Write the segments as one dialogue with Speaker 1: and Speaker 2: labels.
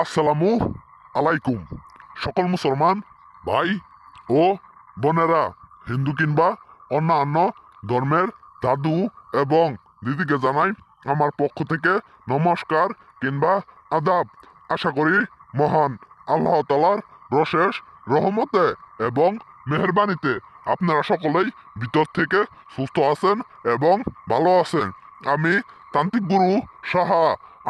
Speaker 1: আসসালামু আলাইকুম। সকল মুসলমান, ভাই ও বোনেরা, হিন্দু কিংবা অন্যান্য ধর্মের দাদু এবং দিদিকে জানাই আমার পক্ষ থেকে নমস্কার কিংবা আদাব। আশা করি মহান আল্লাহ তালার রশেষ রহমতে এবং মেহরবানিতে আপনারা সকলেই ভিতর থেকে সুস্থ আছেন এবং ভালো আছেন। আমি তান্ত্রিক গুরু সাহা।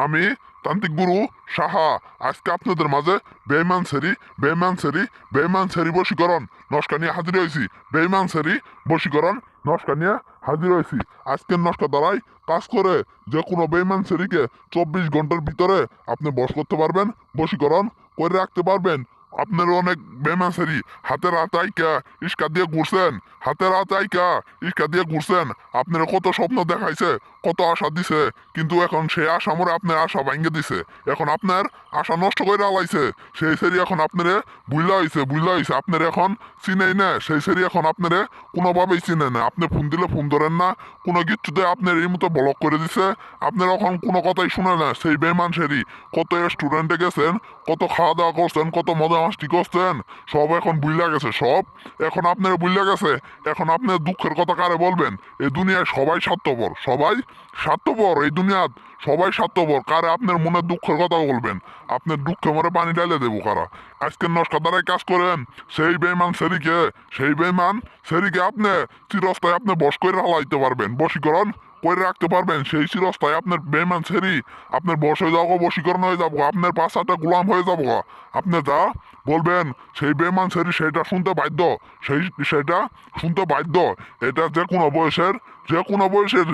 Speaker 1: আমি তান্ত্রিক গুরু, সাহা, আজকে আপনাদের মাঝে বেইমান সেরি বেইমান সেরি বেইমান সেরি বশীকরণ নস্কা নিয়ে হাজির হয়েছি। বেইমান সেরি বশীকরণ নস্কা নিয়ে হাজির হয়েছি। আজকের নস্কা দ্বারাই কাজ করে যে কোনো বেইমান সেরিকে চব্বিশ ঘণ্টার ভিতরে আপনি বশ করতে পারবেন, বশীকরণ করে রাখতে পারবেন। আপনার অনেক বেমাসেরি হাতের আতাইকা ইস্কা দিয়ে ঘুরছেন, হাতের আতাইকা ইস্কা দিয়ে ঘুরছেন। আপনার কত স্বপ্ন দেখাইছে কত আশা দিছে, কিন্তু এখন সে আশা মরে আপনার আশা ভাঙ্গে দিছে। এখন আপনার আশা নষ্ট করে আলাইছে সেই সেরি এখন আপনারে বুঝলা হয়েছে বুঝলা হয়েছে আপনার এখন চিনেই না, সেই সেরি এখন আপনারে কোনোভাবেই চিনে না। আপনি ফোন দিলে ফোন ধরেন না, কোনো কিছুতে আপনার এই মতো ব্লক করে দিছে। আপনার এখন কোনো কথাই শুনে না, সেই বেমান সেরি। কত স্টুডেন্টে গেছেন, কত খাওয়া দাওয়া করছেন, কত মজা মাস্তি করছেন, সব এখন বুঝলা গেছে, সব এখন আপনার বুঝলা গেছে। এখন আপনার দুঃখের কথা কারে বলবেন? এই দুনিয়ায় সবাই স্বার্থপর, সবাই স্বার্থপর, এই দুনিয়াত সবাই স্বার্থপর। কারে আপনার মনে দুঃখের কথা বলবেন? আপনার দুঃখে মরে পানি ডালে দেবো কারা? আজকের নস্কা দ্বারাই কাজ করেন। সেই বেমান সেরিকে, সেই বেমান সেরিকে আপনি চিরস্থায় আপনি বস করে হালাইতে পারবেন। বশীকরণ করে রাখতে পারবেন। সেই চিরস্থায় আপনার বেমান সেরি আপনার বস হয়ে যাব, বশীকরণ হয়ে যাব, আপনার পাশাটা গোলাম হয়ে যাব। আপনি যা বলবেন, সেই বেমান সেরি সেটা শুনতে বাধ্য। সেই, সেটা শুনতে বাধ্য। এটা যে কোনো বয়সের, যে কোনো বয়সের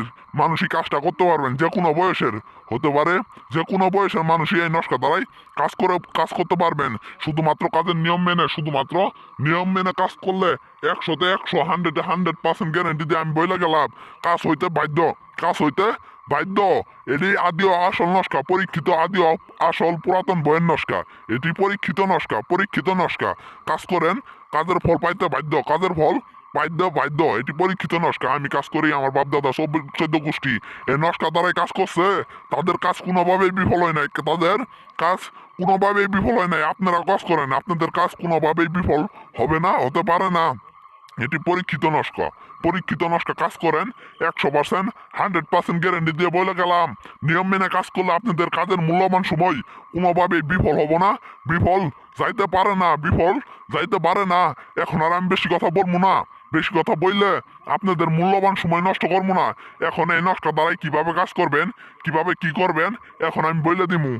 Speaker 1: মানুষই কাজটা করতে পারবেন, যে কোনো বয়সের। হতে পারে যে কোনো বয়সের মানুষই এই নস্কা দ্বারাই কাজ করে, কাজ করতে পারবেন। শুধুমাত্র কাজের নিয়ম মেনে, শুধুমাত্র নিয়ম মেনে কাজ করলে একশোতে একশো হান্ড্রেডে হান্ড্রেড পার্সেন্ট গ্যারেন্টি দিয়ে আমি বইলে গেলাম। কাজ হইতে বাধ্য, কাজ হইতে বাধ্য। এটি আদিও আসল নস্কা পরীক্ষিত আদিও আসল পুরাতন বইয়ের নস্কা এটি পরীক্ষিত নস্কা পরীক্ষিত নস্কা কাজ করেন, কাজের ফল পাইতে বাধ্য। কাজের ফল বাধ্য বাধ্য। এটি পরীক্ষিত নস্কা। আমি কাজ করি আমার বাপ দাদা সব চোদ্দ গোষ্ঠী। এই নস্কা দ্বারাই কাজ করছে। তাদের কাজ কোনোভাবেই বিফল হয় নাই। তাদের কাজ কোনোভাবেই বিফল হয় নাই। আপনারা কাজ করেন। আপনাদের কাজ কোনোভাবেই বিফল হবে না, হতে পারে না। এটি পরীক্ষিত নস্কা। পরীক্ষিত নস্কা কাজ করেন। একশো পার্সেন্ট হান্ড্রেড পার্সেন্ট গ্যারেন্টি দিয়ে বলে গেলাম। নিয়ম মেনে কাজ করলে আপনাদের কাজের মূল্যবান সময় কোনোভাবেই বিফল হব না। বিফল যাইতে পারে না, বিফল যাইতে পারে না। এখন আর আমি বেশি কথা বলব না। বেশি কথা বললে আপনাদের মূল্যবান সময় নষ্ট করব না। এখন এই নষ্ট দ্বারাই কীভাবে কাজ করবেন, কীভাবে কি করবেন, এখন আমি বলে দিমু।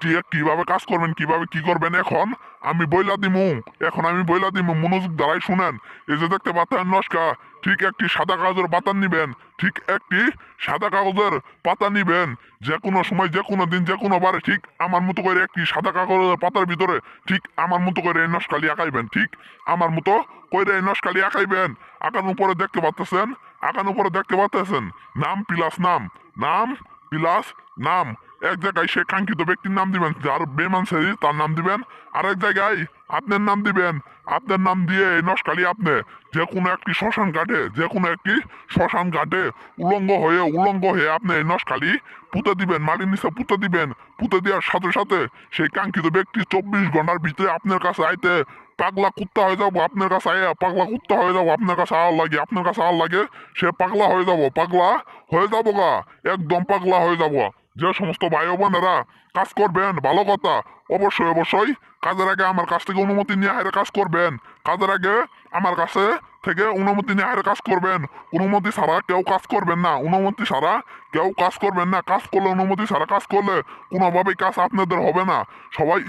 Speaker 1: ঠিক কীভাবে কাজ করবেন, কীভাবে কি করবেন এখন আমি বইলা দিমু। এখন আমি বইলা দিমু, মনোযোগ দ্বারাই শুনেন। এই যে দেখতে পাচ্ছেন, নস্কা ঠিক একটি সাদা কাগজের পাতা নিবেন, ঠিক একটি সাদা কাগজের পাতা নিবেন। যে কোনো সময়, যে কোনো দিন, যে কোনো বারে ঠিক আমার মতো করে একটি সাদা কাগজের পাতার ভিতরে ঠিক আমার মতো করে এই নস্কালি আঁকাইবেন, ঠিক আমার মতো করে এই নস্কালি আঁকাইবেন। আঁকার উপরে দেখতে পাচ্ছেন আঁকার উপরে দেখতে পাচ্ছেন নাম প্লাস নাম নাম প্লাস নাম। এক জায়গায় সে কাঙ্ক্ষিত ব্যক্তির নাম দিবেন, যার বেমান শরীর তার নাম দিবেন। আরেক জায়গায় আপনার নাম দিবেন। আপনার নাম দিয়ে এই নস্কালি আপনি যে কোনো একটি শ্মশান ঘাটে, যে কোনো একটি শ্মশান ঘাটে উলঙ্গ হয়ে উলঙ্গ হয়ে আপনি এই নস্কালি পুঁতে দিবেন, মাটির নিচে পুঁতে দিবেন। পুঁতে দেওয়ার সাথে সাথে সেই কাঙ্ক্ষিত ব্যক্তি চব্বিশ ঘণ্টার ভিতরে আপনার কাছে আইতে পাগলা কুত্তা হয়ে যাব, আপনার কাছে আয়া পাগলা কুত্তা হয়ে যাব, আপনার কাছে আর লাগে, আপনার কাছে আর লাগে, সে পাগলা হয়ে যাব, পাগলা হয়ে যাব গা, একদম পাগলা হয়ে যাব। যে সমস্ত ভাই বোনেরা কাজ করবেন, ভালো কথা। অবশ্যই অবশ্যই কাজের আগে আমার কাছ থেকে অনুমতি নিয়ে হারে কাজ করবেন। কাজের আগে আমার কাছে থেকে অনুমতি নিয়ে হারে কাজ করবেন। অনুমতি ছাড়া কেউ কাজ করবেন না। অনুমতি ছাড়া কেউ কাজ করবেন না। কাজ করলে অনুমতি ছাড়া কাজ করলে কোনোভাবেই কাজ আপনাদের হবে না। সবাই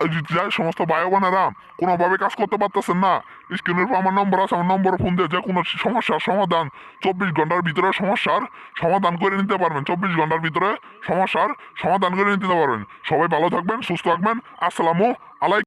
Speaker 1: যে সমস্ত ভাই বোনেরা কোনোভাবে কাজ করতে পারতেছেন না স্ক্রিনের উপর আমার নম্বর আছে, আমার নম্বর ফোন দিয়ে যে কোনো সমস্যার সমাধান চব্বিশ ঘণ্টার ভিতরে সমস্যার সমাধান করে নিতে পারবেন। চব্বিশ ঘণ্টার ভিতরে সমস্যার সমাধান করে নিতে পারবেন। সবাই ভালো থাকবেন, সুস্থ থাকবেন। আসসালামু আলাইকুম।